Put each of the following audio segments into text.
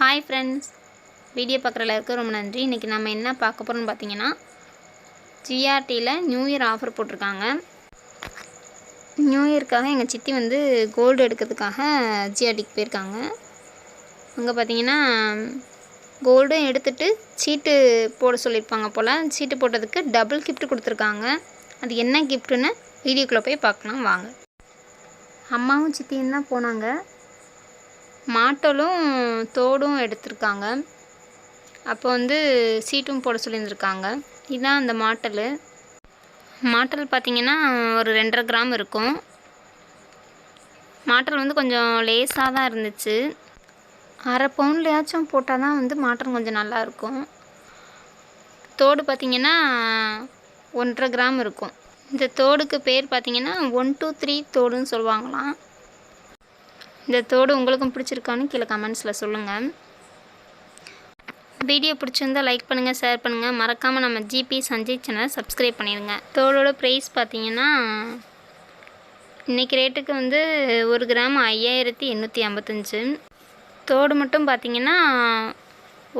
Hi friends video பார்க்குறதுல இருக்க ரொம்ப நன்றி. இன்றைக்கி நம்ம என்ன பார்க்க போகிறோம்னு பார்த்தீங்கன்னா ஜிஆர்டியில் நியூ இயர் ஆஃபர் போட்டிருக்காங்க. நியூ இயருக்காக எங்கள் சித்தி வந்து கோல்டு எடுக்கிறதுக்காக ஜிஆர்டிக்கு போயிருக்காங்க. அங்கே பார்த்தீங்கன்னா கோல்டும் எடுத்துட்டு சீட்டு போட சொல்லியிருப்பாங்க போல். சீட்டு போட்டதுக்கு டபுள் கிஃப்ட் கொடுத்துருக்காங்க. அது என்ன கிஃப்ட்டுன்னு வீடியோக்குள்ளே போய் பார்க்கலாம். வாங்க. அம்மாவும் சித்தியும் தான் போனாங்க. மாட்டலும் தோடும் எடுத்திருக்காங்க. அப்போ வந்து சீட்டும் போட சொல்லியிருந்துருக்காங்க. இதுதான் அந்த மாட்டல். மாட்டல் பார்த்திங்கன்னா ஒரு ரெண்டரை கிராம் இருக்கும். மாட்டல் வந்து கொஞ்சம் லேஸாக தான் இருந்துச்சு. அரை பவுன்லையாச்சும் போட்டால் தான் வந்து மாட்டல் கொஞ்சம் நல்லா இருக்கும். தோடு பார்த்திங்கன்னா ஒன்றரை கிராம் இருக்கும். இந்த தோடுக்கு பேர் பார்த்திங்கன்னா ஒன் டூ த்ரீ தோடுன்னு சொல்லுவாங்களாம். இந்த தோடு உங்களுக்கும் பிடிச்சிருக்கான்னு கீழே கமெண்ட்ஸில் சொல்லுங்கள் வீடியோ பிடிச்சிருந்தா லைக் பண்ணுங்கள் ஷேர் பண்ணுங்கள் மறக்காமல் நம்ம ஜிபி சஞ்சய் சேனலை சப்ஸ்கிரைப் பண்ணிடுங்க. தோடோட ப்ரைஸ் பார்த்தீங்கன்னா இன்றைக்கி ரேட்டுக்கு வந்து ஒரு கிராம் ஐயாயிரத்தி எண்ணூற்றி ஐம்பத்தஞ்சு. தோடு மட்டும் பார்த்தீங்கன்னா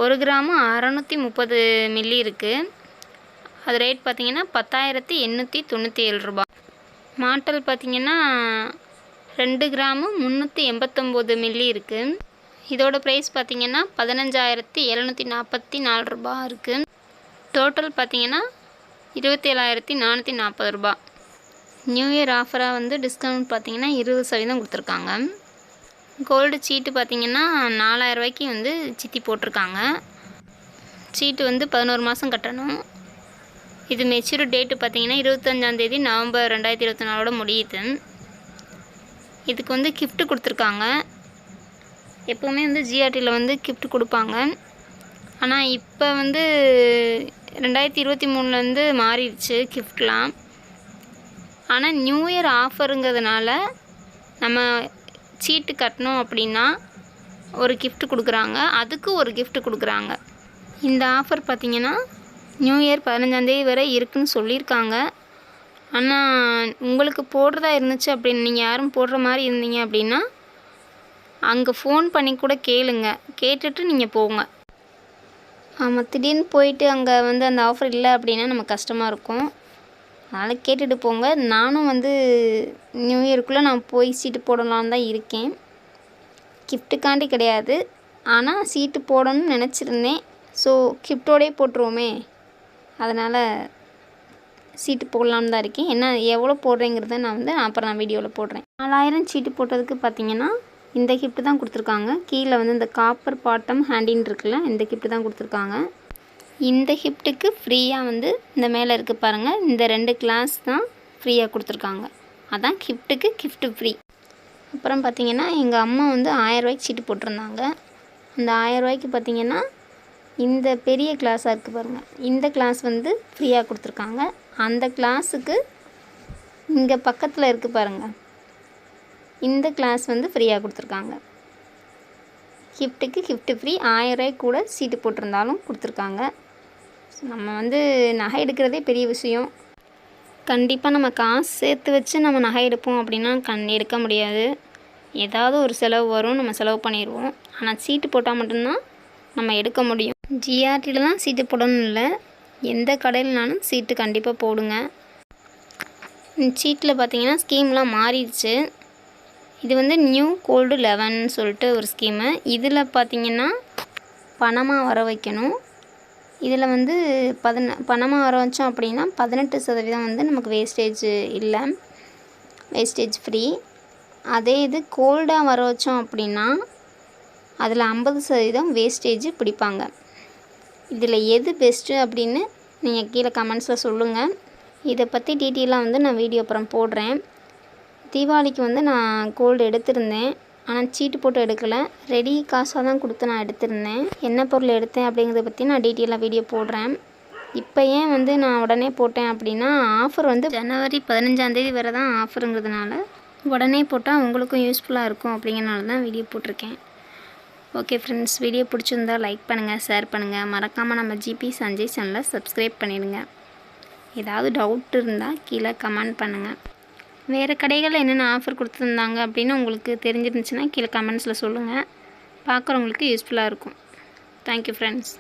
ஒரு கிராமு அறநூற்றி முப்பது மில்லி இருக்குது அது ரேட் பார்த்திங்கன்னா பத்தாயிரத்தி எண்ணூற்றி தொண்ணூற்றி ஏழு ரூபாய். மாட்டல் பார்த்தீங்கன்னா ரெண்டு கிராமு முந்நூற்றி எண்பத்தொம்போது மில்லி இருக்குது இதோட ப்ரைஸ் பார்த்திங்கன்னா பதினஞ்சாயிரத்தி எழுநூற்றி நாற்பத்தி நாலு ரூபா இருக்குது டோட்டல் பார்த்தீங்கன்னா இருபத்தேழாயிரத்தி நானூற்றி நாற்பது ரூபா. நியூ இயர் ஆஃபராக வந்து டிஸ்கவுண்ட் பார்த்தீங்கன்னா இருபது சதவீதம் கொடுத்துருக்காங்க. கோல்டு சீட்டு பார்த்தீங்கன்னா நாலாயிரம் ரூபாய்க்கு வந்து சித்தி போட்டிருக்காங்க. சீட்டு வந்து பதினோரு மாதம் கட்டணும். இது மெச்சூர் டேட்டு பார்த்தீங்கன்னா இருபத்தஞ்சாந்தேதி நவம்பர் ரெண்டாயிரத்தி இருபத்தி நாலோட முடியுது. இதுக்கு வந்து கிஃப்ட்டு கொடுத்துருக்காங்க. எப்போவுமே வந்து ஜிஆர்டியில் வந்து கிஃப்ட் கொடுப்பாங்க. ஆனால் இப்போ வந்து ரெண்டாயிரத்தி இருபத்தி மூணுலேருந்து மாறிடுச்சு கிஃப்ட்லாம் ஆனால் நியூ இயர் ஆஃபருங்கிறதுனால நம்ம சீட்டு கட்டணும் அப்படின்னா ஒரு கிஃப்ட் கொடுக்குறாங்க. அதுக்கு ஒரு கிஃப்ட் கொடுக்குறாங்க. இந்த ஆஃபர் பார்த்திங்கன்னா நியூ இயர் பதினஞ்சாந்தேதி வரை இருக்குன்னு சொல்லியிருக்காங்க. ஆனால் உங்களுக்கு போடுறதா இருந்துச்சு அப்படின்னு நீங்கள் யாரும் போடுற மாதிரி இருந்தீங்க அப்படின்னா அங்கே ஃபோன் பண்ணி கூட கேளுங்க. கேட்டுட்டு நீங்கள் போங்க. ஆமாம் திடீர்னு போயிட்டு அங்கே வந்து அந்த ஆஃபர் இல்லை அப்படின்னா நம்ம கஷ்டமாக இருக்கும். அதனால் கேட்டுட்டு போங்க. நானும் வந்து நியூ இயருக்குள்ளே நான் போய் சீட்டு போடலான்னு தான் இருக்கேன். கிஃப்ட்டுக்காண்டி கிடையாது. ஆனால் சீட்டு போடணும்னு நினச்சிருந்தேன். ஸோ கிஃப்டோடே போட்டுருவோமே. அதனால் சீட்டு போடலான்னு தான் இருக்கேன். என்ன எவ்வளோ போடுறேங்கிறத நான் வந்து அப்புறம் நான் வீடியோவில் போடுறேன். நாலாயிரம் சீட்டு போட்டதுக்கு பார்த்தீங்கன்னா இந்த கிஃப்ட்டு தான் கொடுத்துருக்காங்க. கீழே வந்து இந்த காப்பர் பாட்டம் ஹேண்டின் இருக்குல்ல இந்த கிஃப்ட்டு தான் கொடுத்துருக்காங்க. இந்த கிஃப்ட்டுக்கு ஃப்ரீயாக வந்து இந்த மேலே இருக்குது பாருங்கள் இந்த ரெண்டு கிளாஸ் தான் ஃப்ரீயாக கொடுத்துருக்காங்க. அதான் கிஃப்ட்டுக்கு கிஃப்ட்டு ஃப்ரீ அப்புறம் பார்த்தீங்கன்னா எங்கள் அம்மா வந்து ஆயரூவாய்க்கு சீட்டு போட்டிருந்தாங்க. அந்த ஆயரூவாய்க்கு பார்த்தீங்கன்னா இந்த பெரிய கிளாஸாக இருக்குது பாருங்கள் இந்த கிளாஸ் வந்து ஃப்ரீயாக கொடுத்துருக்காங்க. அந்த கிளாஸுக்கு இங்கே பக்கத்தில் இருக்குது பாருங்கள் இந்த கிளாஸ் வந்து ஃப்ரீயாக கொடுத்துருக்காங்க. கிஃப்ட்டுக்கு கிஃப்ட்டு ஃப்ரீ ஆயிரரூவாய்க்கு கூட சீட்டு போட்டிருந்தாலும் கொடுத்துருக்காங்க. நம்ம வந்து நகை எடுக்கிறதே பெரிய விஷயம். கண்டிப்பாக நம்ம காசு சேர்த்து வச்சு நம்ம நகை எடுப்போம் அப்படின்னா கண் எடுக்க முடியாது. ஏதாவது ஒரு செலவு வரும் நம்ம செலவு பண்ணிடுவோம். ஆனால் சீட்டு போட்டால் மட்டும்தான் நம்ம எடுக்க முடியும். ஜிஆர்டியில் தான் சீட்டு போடணும் இல்லை எந்த கடையிலனாலும் சீட்டு கண்டிப்பாக போடுங்க. சீட்டில் பார்த்தீங்கன்னா ஸ்கீம்லாம் மாறிடுச்சு. இது வந்து நியூ கோல்டு லெவன் சொல்லிட்டு ஒரு ஸ்கீமு. இதில் பார்த்தீங்கன்னா பணமாக வர வைக்கணும். இதில் வந்து பதின பணமாக வர வச்சோம் அப்படின்னா பதினெட்டு சதவீதம் வந்து நமக்கு வேஸ்டேஜ் இல்லை. Wastage free. அதே இது கோல்டாக வர வச்சோம் அப்படின்னா அதில் ஐம்பது சதவீதம் வேஸ்டேஜ் பிடிப்பாங்க. இதில் எது பெஸ்ட்டு அப்படின்னு நீங்கள் கீழே கமெண்ட்ஸில் சொல்லுங்கள். இதை பற்றி டீட்டெயிலாக வந்து நான் வீடியோ அப்புறம் போடுறேன். தீபாவளிக்கு வந்து நான் கோல்டு எடுத்திருந்தேன். ஆனால் சீட்டு போட்டு எடுக்கலை. ரெடி காசாக தான் கொடுத்து நான் எடுத்திருந்தேன். என்ன பொருள் எடுத்தேன் அப்படிங்கிறத பற்றி நான் டீட்டெயிலாக வீடியோ போடுறேன். இப்போ ஏன் வந்து நான் உடனே போட்டேன் அப்படின்னா ஆஃபர் வந்து ஜனவரி பதினஞ்சாந்தேதி வரை தான் ஆஃபருங்கிறதுனால உடனே போட்டால் உங்களுக்கும் யூஸ்ஃபுல்லாக இருக்கும் அப்படிங்கிறனால தான் வீடியோ போட்டிருக்கேன். ஓகே ஃப்ரெண்ட்ஸ் வீடியோ பிடிச்சிருந்தா லைக் பண்ணுங்கள் ஷேர் பண்ணுங்கள் மறக்காமல் நம்ம ஜிபி சஞ்சய் சேனலை சப்ஸ்கிரைப் பண்ணிடுங்க. ஏதாவது டவுட் இருந்தால் கீழே கமெண்ட் பண்ணுங்கள் வேறு கடைகளில் என்னென்ன ஆஃபர் கொடுத்துருந்தாங்க அப்படின்னு உங்களுக்கு தெரிஞ்சிருந்துச்சுன்னா கீழே கமெண்ட்ஸில் சொல்லுங்கள் பார்க்குறவங்களுக்கு யூஸ்ஃபுல்லாக இருக்கும். Thank you friends